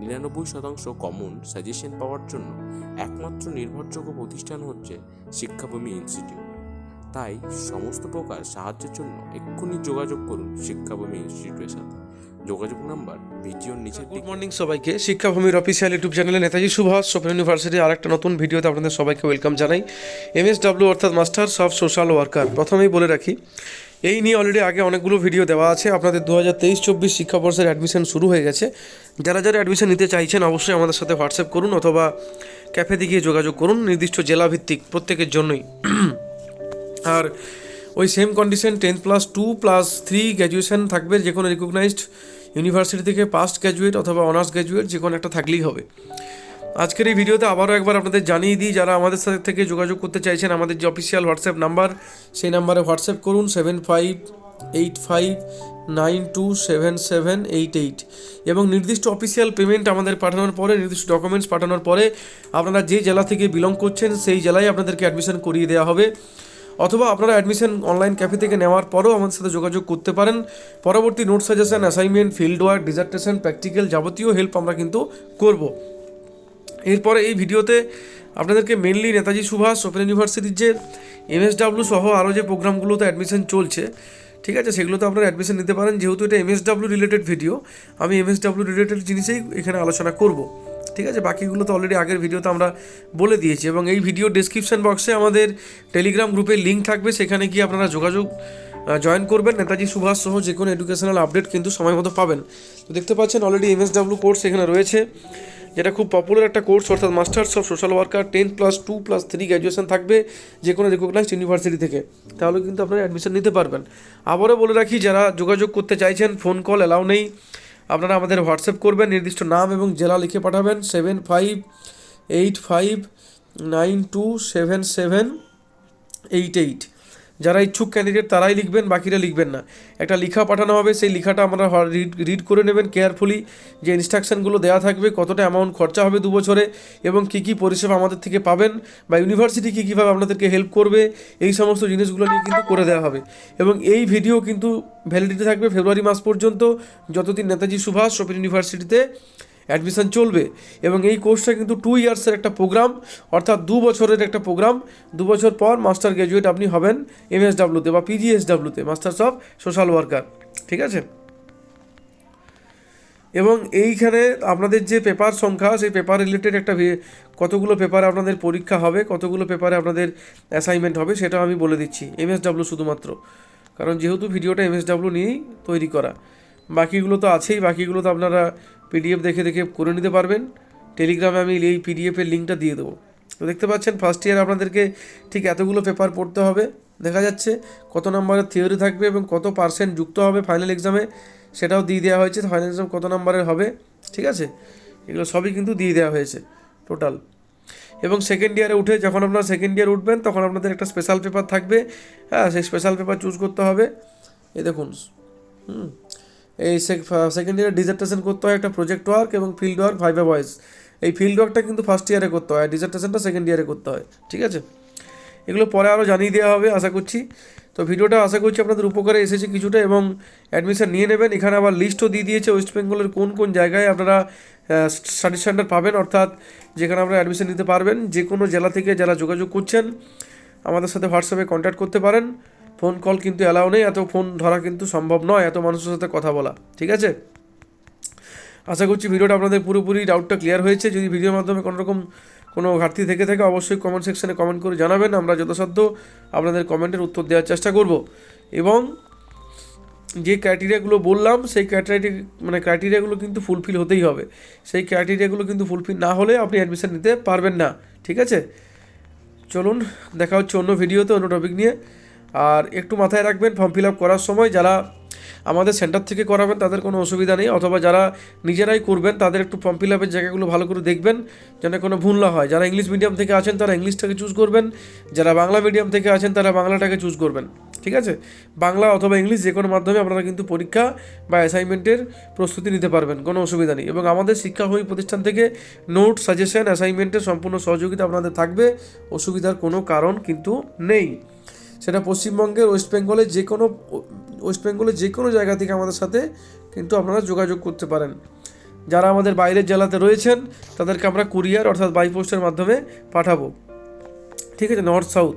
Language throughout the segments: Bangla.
নিরানব্বই শতাংশ কমন সাজেশন পাওয়ার জন্য একমাত্র নির্ভরযোগ্য প্রতিষ্ঠান হচ্ছে শিক্ষাভূমি ইনস্টিটিউট তাই সমস্ত প্রকার সাহায্যের জন্য এক্ষুনি যোগাযোগ করুন শিক্ষাভূমি ইনস্টিটিউটের সাথে যোগাযোগ নাম্বার ভিডিওর নিচে গুড মর্নিং সবাইকে। শিক্ষাভূমির অফিসিয়াল ইউটিউব চ্যানেলে নেতাজি সুভাষ ওপেন ইউনিভার্সিটির আরেকটা নতুন ভিডিওতে আপনাদের সবাইকে ওয়েলকাম জানাই। এমএসডব্লিউ অর্থাৎ মাস্টার্স অফ সোশ্যাল ওয়ার্কার প্রথমেই বলে রাখি এই নিয়ে অলরেডি আগে অনেকগুলো ভিডিও দেওয়া আছে। আপনাদের দু হাজার তেইশ চব্বিশ শিক্ষাবর্ষের অ্যাডমিশন শুরু হয়ে গেছে। যারা যারা অ্যাডমিশন নিতে চাইছেন অবশ্যই আমাদের সাথে হোয়াটসঅ্যাপ করুন অথবা ক্যাফেতে গিয়ে যোগাযোগ করুন। নির্দিষ্ট জেলাভিত্তিক প্রত্যেকের জন্যই। আর ওই same condition ten plus two plus three graduation থাকবে, যে কোনো রিকগনাইজড ইউনিভার্সিটি থেকে পাস্ট গ্র্যাজুয়েট অথবা অনার্স গ্র্যাজুয়েট যে কোনো একটা থাকলেই হবে। আজকের এই ভিডিওতে আবারও একবার আপনাদের জানিয়ে দিই, যারা আমাদের সাথে থেকে যোগাযোগ করতে চাইছেন, আমাদের যে অফিসিয়াল হোয়াটসঅ্যাপ নাম্বার সেই নাম্বারে হোয়াটসঅ্যাপ করুন seven five eight five nine two seven seven eight eight এবং নির্দিষ্ট অফিসিয়াল পেমেন্ট আমাদের পাঠানোর পরে, নির্দিষ্ট ডকুমেন্টস পাঠানোর পরে, আপনারা যে জেলা থেকে বিলং করছেন, সেই জেলায় আপনাদেরকে অ্যাডমিশন করিয়ে দেওয়া হবে। অথবা আপনারা অ্যাডমিশন অনলাইন ক্যাফে থেকে নেওয়ার পরেও আমাদের সাথে যোগাযোগ করতে পারেন। পরবর্তী note suggestion assignment field work dissertation practical যাবতীয় হেল্প আমরা কিন্তু করব। এরপরে এই ভিডিওতে আপনাদেরকে মেনলি নেতাজি সুভাষ ওপেন ইউনিভার্সিটির যে এমএসডাব্লিউ সহ আরও যে প্রোগ্রামগুলোতে অ্যাডমিশন চলছে, ঠিক আছে? সেগুলোতে আপনারা অ্যাডমিশন নিতে পারেন। যেহেতু এটা এমএসডাব্লিউ রিলেটেড ভিডিও আমি এমএসডাব্লিউ রিলেটেড জিনিসেই এখানে আলোচনা করব। ঠিক আছে? বাকিগুলো তো অলরেডি আগের ভিডিওতে আমরা বলে দিয়েছি এবং এই ভিডিও ডেসক্রিপশন বক্সে আমাদের টেলিগ্রাম গ্রুপের লিঙ্ক থাকবে, সেখানে গিয়ে আপনারা যোগাযোগ জয়েন করবেন। নেতাজি সুভাষ সহ যে কোনো এডুকেশনাল আপডেট কিন্তু সময় মতো পাবেন। তো দেখতে পাচ্ছেন অলরেডি এমএসডাব্লিউ কোর্স এখানে রয়েছে, যেটা খুব পপুলার একটা কোর্স অর্থাৎ masters of social worker ten plus two plus three graduation থাকবে যে কোনো রিকগনাইজড ইউনিভার্সিটি থেকে। তাহলে কিন্তু আপনারা অ্যাডমিশন নিতে পারবেন। আবারও বলে রাখি, যারা যোগাযোগ করতে চাইছেন ফোন কল অ্যালাউ নেই। আপনারা আমাদের হোয়াটসঅ্যাপ করবেন, নির্দিষ্ট নাম এবং জেলা লিখে পাঠাবেন seven five eight five nine two seven seven eight eight যারা ইচ্ছুক ক্যান্ডিডেট তারাই লিখবেন, বাকিরা লিখবেন না। একটা লেখা পাঠানো হবে, সেই লেখাটা আমরা রিড রিড করে নেবেন কেয়ারফুলি যে ইনস্ট্রাকশনগুলো দেওয়া থাকবে, কতটা অ্যামাউন্ট খরচা হবে দু বছরে এবং কী কী পরিষেবা আমাদের থেকে পাবেন বা ইউনিভার্সিটি কী কীভাবে আপনাদেরকে হেল্প করবে, এই সমস্ত জিনিসগুলো নিয়ে কিন্তু করে দেওয়া হবে। এবং এই ভিডিও কিন্তু ভ্যালিডিটি থাকবে ফেব্রুয়ারি মাস পর্যন্ত। যতদিন নেতাজি সুভাষ ওপেন ইউনিভার্সিটিতে অ্যাডমিশন চলবে এবং এই কোর্সটা কিন্তু টু ইয়ার্সের একটা প্রোগ্রাম অর্থাৎ দু বছরের একটা প্রোগ্রাম দু বছর পর মাস্টার গ্র্যাজুয়েট আপনি হবেন এমএসডাব্লিউতে বা পিজিএসডাব্লিউতে মাস্টার্স অফ সোশ্যাল ওয়ার্কার ঠিক আছে? এবং এইখানে আপনাদের যে পেপার সংখ্যা, সেই পেপার রিলেটেড একটা কতগুলো পেপারে আপনাদের পরীক্ষা হবে, কতগুলো পেপারে আপনাদের অ্যাসাইনমেন্ট হবে, সেটাও আমি বলে দিচ্ছি। এমএসডাব্লিউ শুধুমাত্র। কারণ যেহেতু ভিডিওটা এমএসডাব্লিউ নিয়েই তৈরি করা। বাকিগুলো তো আছেই, বাকিগুলো তো আপনারা পিডিএফ দেখে দেখে করে নিতে পারবেন। টেলিগ্রামে আমি এই পিডিএফের লিঙ্কটা দিয়ে দেবো। তো দেখতে পাচ্ছেন ফার্স্ট ইয়ার আপনাদেরকে ঠিক এতগুলো পেপার পড়তে হবে। দেখা যাচ্ছে কত নম্বরের থিওরি থাকবে এবং কত পার্সেন্ট যুক্ত হবে ফাইনাল এক্সামে সেটাও দিয়ে দেওয়া হয়েছে। ফাইনাল এক্সাম কত নম্বরের হবে, ঠিক আছে? এগুলো সবই কিন্তু দিয়ে দেওয়া হয়েছে টোটাল এবং সেকেন্ড ইয়ারে উঠে যখন আপনারা সেকেন্ড ইয়ার উঠবেন, তখন আপনাদের একটা স্পেশাল পেপার থাকবে। হ্যাঁ সেই স্পেশাল পেপার চুজ করতে হবে। এই দেখুন, হুম এই সেকেন্ড ইয়ারে ডিজার্টেশন করতে হয় একটা প্রজেক্ট ওয়ার্ক এবং ফিল্ড ওয়ার্ক ভাইভে ভয়েস এই ফিল্ড ওয়ার্কটা কিন্তু ফার্স্ট ইয়ারে করতে হয় ডিজার্টেশনটা সেকেন্ড ইয়ারে করতে হয়, ঠিক আছে? এগুলো পরে আরও জানিয়ে দেওয়া হবে, আশা করছি। তো ভিডিওটা, আশা করছি আপনাদের উপকারে এসেছে কিছুটা এবং অ্যাডমিশন নিয়ে নেবেন। এখানে আবার লিস্টও দিয়ে দিয়েছে ওয়েস্ট বেঙ্গলের কোন কোন জায়গায় আপনারা স্টাডি সেন্টার পাবেন, অর্থাৎ যেখানে আপনারা অ্যাডমিশন নিতে পারবেন। যে কোনো জেলা থেকে যারা যোগাযোগ করছেন, আমাদের সাথে হোয়াটসঅ্যাপে কন্ট্যাক্ট করতে পারেন। ফোন কল কিন্তু অ্যালাউ নেই, এত ফোন ধরা কিন্তু সম্ভব নয়, এত মানুষের সাথে কথা বলা, ঠিক আছে? আশা করছি ভিডিওটা আপনাদের পুরোপুরি ডাউটটা ক্লিয়ার হয়েছে, যদি ভিডিওর মাধ্যমে কোনো রকম কোনো ঘাটতি থেকে থাকে, অবশ্যই কমেন্ট সেকশানে কমেন্ট করে জানাবেন, আমরা যথাসাধ্য আপনাদের কমেন্টের উত্তর দেওয়ার চেষ্টা করব। এবং যে ক্রাইটেরিয়াগুলো বললাম, সেই ক্রাইটেরিয়া মানে ক্রাইটেরিয়াগুলো কিন্তু ফুলফিল হতেই হবে। সেই ক্রাইটেরিয়াগুলো কিন্তু ফুলফিল না হলে আপনি অ্যাডমিশান নিতে পারবেন না, ঠিক আছে? চলুন, দেখা হচ্ছে অন্য ভিডিওতে অন্য টপিক নিয়ে। আর একটু মাথায় রাখবেন ফর্ম ফিল আপ করার সময় যারা আমাদের সেন্টার থেকে করাবেন, তাদের কোনো অসুবিধা নেই। অথবা যারা নিজেরাই করবেন, তাদের একটু ফর্ম ফিল আপের জায়গাগুলো ভালো করে দেখবেন, যেন কোনো ভুল না হয়। যারা ইংলিশ মিডিয়াম থেকে আছেন, তারা ইংলিশটাকে চুজ করবেন। যারা বাংলা মিডিয়াম থেকে আছেন, তারা বাংলাটাকে চুজ করবেন। ঠিক আছে? বাংলা অথবা ইংলিশ যে কোনো মাধ্যমে আপনারা কিন্তু পরীক্ষা বা অ্যাসাইনমেন্টের প্রস্তুতি নিতে পারবেন, কোনো অসুবিধা নেই। এবং আমাদের শিক্ষাভূমি প্রতিষ্ঠান থেকে নোট সাজেশন অ্যাসাইনমেন্টের সম্পূর্ণ সহযোগিতা আপনাদের থাকবে। অসুবিধার কোনো কারণ কিন্তু নেই। সেটা পশ্চিমবঙ্গের ওয়েস্ট বেঙ্গলের যে কোনো, ওয়েস্ট বেঙ্গলের যে কোনো জায়গা থেকে আমাদের সাথে কিন্তু আপনারা যোগাযোগ করতে পারেন। যারা আমাদের বাইরের জেলাতে রয়েছেন, তাদেরকে আমরা কুরিয়ার অর্থাৎ বাইপোস্টের মাধ্যমে পাঠাবো। ঠিক আছে নর্থ সাউথ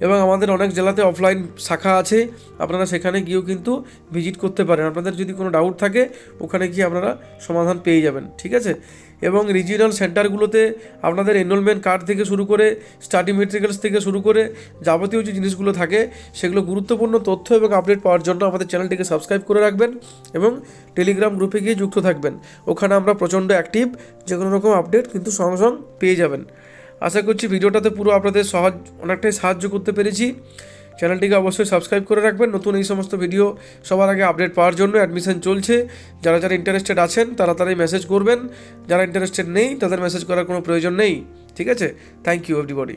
এবং আমাদের অনেক জেলাতে অফলাইন শাখা আছে। আপনারা সেখানে গিয়েও কিন্তু ভিজিট করতে পারেন। আপনাদের যদি কোনো ডাউট থাকে, ওখানে গিয়ে আপনারা সমাধান পেয়ে যাবেন, ঠিক আছে? এবং রিজিওনাল সেন্টারগুলোতে আপনাদের এনরোলমেন্ট কার্ড থেকে শুরু করে স্টাডি মেটেরিয়ালস থেকে শুরু করে যাবতীয় যে জিনিসগুলো থাকে, সেগুলো গুরুত্বপূর্ণ তথ্য এবং আপডেট পাওয়ার জন্য আমাদের চ্যানেলটিকে সাবস্ক্রাইব করে রাখবেন এবং টেলিগ্রাম গ্রুপে গিয়ে যুক্ত থাকবেন। ওখানে আমরা প্রচণ্ড অ্যাক্টিভ যে কোনো রকম আপডেট কিন্তু সঙ্গে সঙ্গে পেয়ে যাবেন। আশা করছি ভিডিওটাতে পুরো আপনাদের সহজ অনেকটাই সাহায্য করতে পেরেছি। চ্যানেলটিকে অবশ্যই সাবস্ক্রাইব করে রাখবেন। নতুন এই সমস্ত ভিডিও সবার আগে আপডেট পাওয়ার জন্য অ্যাডমিশন চলছে। যারা যারা ইন্টারেস্টেড আছেন, তারা তারাই মেসেজ করবেন। যারা ইন্টারেস্টেড নেই, তাদের মেসেজ করার কোনো প্রয়োজন নেই। ঠিক আছে? থ্যাংক ইউ এভরিবডি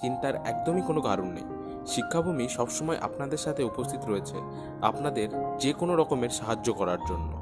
চিন্তার একদমই কোনো কারণ নেই। শিক্ষাভূমি সবসময় আপনাদের সাথে উপস্থিত রয়েছে। আপনাদের যে কোনো রকমের সাহায্য করার জন্য।